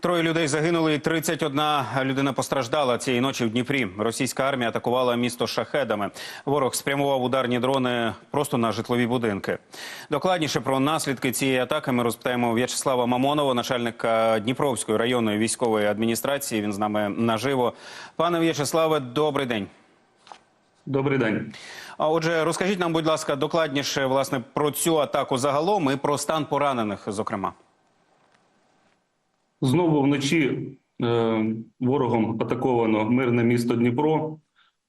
Троє людей загинули, і 31 людина постраждала цієї ночі в Дніпрі. Російська армія атакувала місто шахедами. Ворог спрямував ударні дрони просто на житлові будинки. Докладніше про наслідки цієї атаки ми розпитаємо В'ячеслава Мамонова, начальника Дніпровської районної військової адміністрації. Він з нами наживо. Пане В'ячеславе, добрий день. Добрий день. А отже, розкажіть нам, будь ласка, докладніше власне про цю атаку загалом і про стан поранених, зокрема. Знову вночі е, ворогом атаковано мирне місто Дніпро.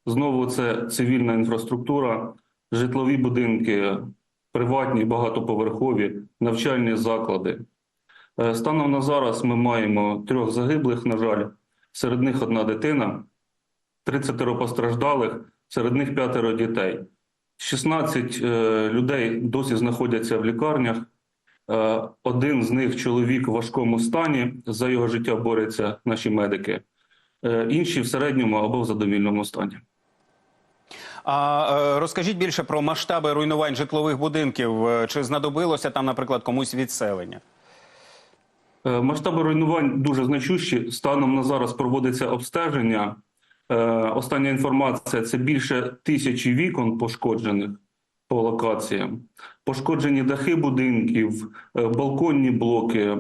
Знову це цивільна інфраструктура, житлові будинки, приватні, багатоповерхові, навчальні заклади. Е, станом на зараз ми маємо трьох загиблих, на жаль, серед них одна дитина, 30 постраждалих, серед них п'ятеро дітей. 16 е, людей досі знаходяться в лікарнях. Е, Один з них чоловік в важкому стані. За його життя борються наші медики. Е, Інші в середньому або в задовільному стані. А е, розкажіть більше про масштаби руйнувань житлових будинків. Чи знадобилося там, наприклад, комусь відселення? Масштаби руйнувань дуже значущі. Станом на зараз проводиться обстеження. Остання інформація це більше тисячі вікон пошкоджених по локаціям, пошкоджені дахи будинків, е, балконні блоки.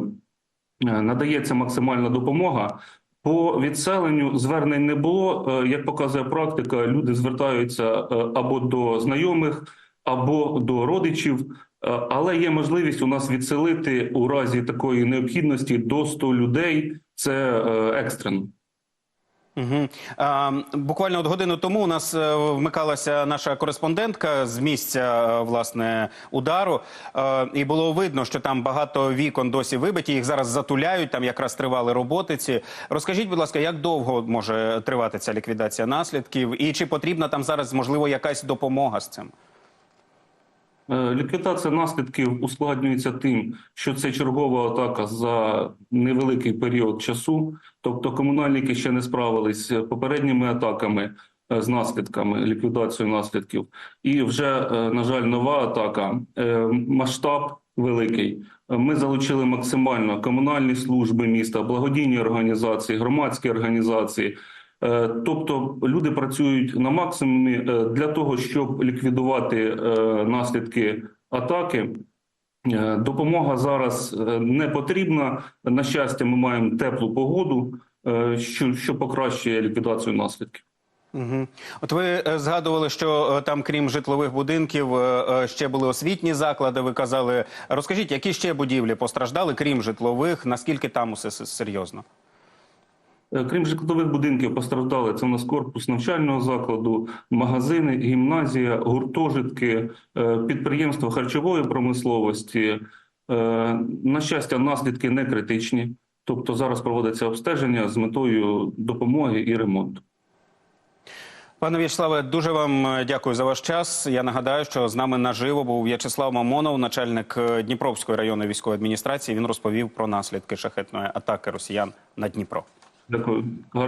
Е, Надається максимальна допомога. По відселенню звернень не було. Е, Як показує практика, люди звертаються або до знайомих, або до родичів. Але є можливість у нас відселити у разі такої необхідності до 100 людей. Це екстрено. Угу. А, буквально от годину тому у нас е, вмикалася наша кореспондентка з місця е, власне удару, а, і було видно, що там багато вікон досі вибиті. Їх зараз затуляють. Там якраз тривали роботи. Ці розкажіть, будь ласка, як довго може тривати ця ліквідація наслідків, і чи потрібна там зараз можливо якась допомога з цим? Е, Ліквідація наслідків ускладнюється тим, що це чергова атака за невеликий період часу. Тобто комунальники ще не справились з попередніми атаками е, з наслідками, ліквідацією наслідків. І вже, е, на жаль, нова атака, масштаб великий. Ми залучили максимально комунальні служби міста, благодійні організації, громадські організації. Е, Тобто люди працюють на максимумі е, для того, щоб ліквідувати е, наслідки атаки. Допомога зараз не потрібна. На щастя, ми маємо теплу погоду, що, що покращує ліквідацію наслідків. Угу. От ви згадували, що там, крім житлових будинків, ще були освітні заклади. Ви казали, розкажіть, які ще будівлі постраждали, крім житлових? Наскільки там усе серйозно? Е, Крім житлових будинків, постраждали це у нас корпус навчального закладу, магазини, гімназія, гуртожитки, е, підприємства харчової промисловості. Е, На щастя, наслідки не критичні. Тобто зараз проводиться обстеження з метою допомоги і ремонту. Пане В'ячеславе, дуже вам дякую за ваш час. Я нагадаю, що з нами наживо був В'ячеслав Мамонов, начальник Дніпровської районної військової адміністрації. Він розповів про наслідки шахетної атаки росіян на Дніпро. dėkui vardu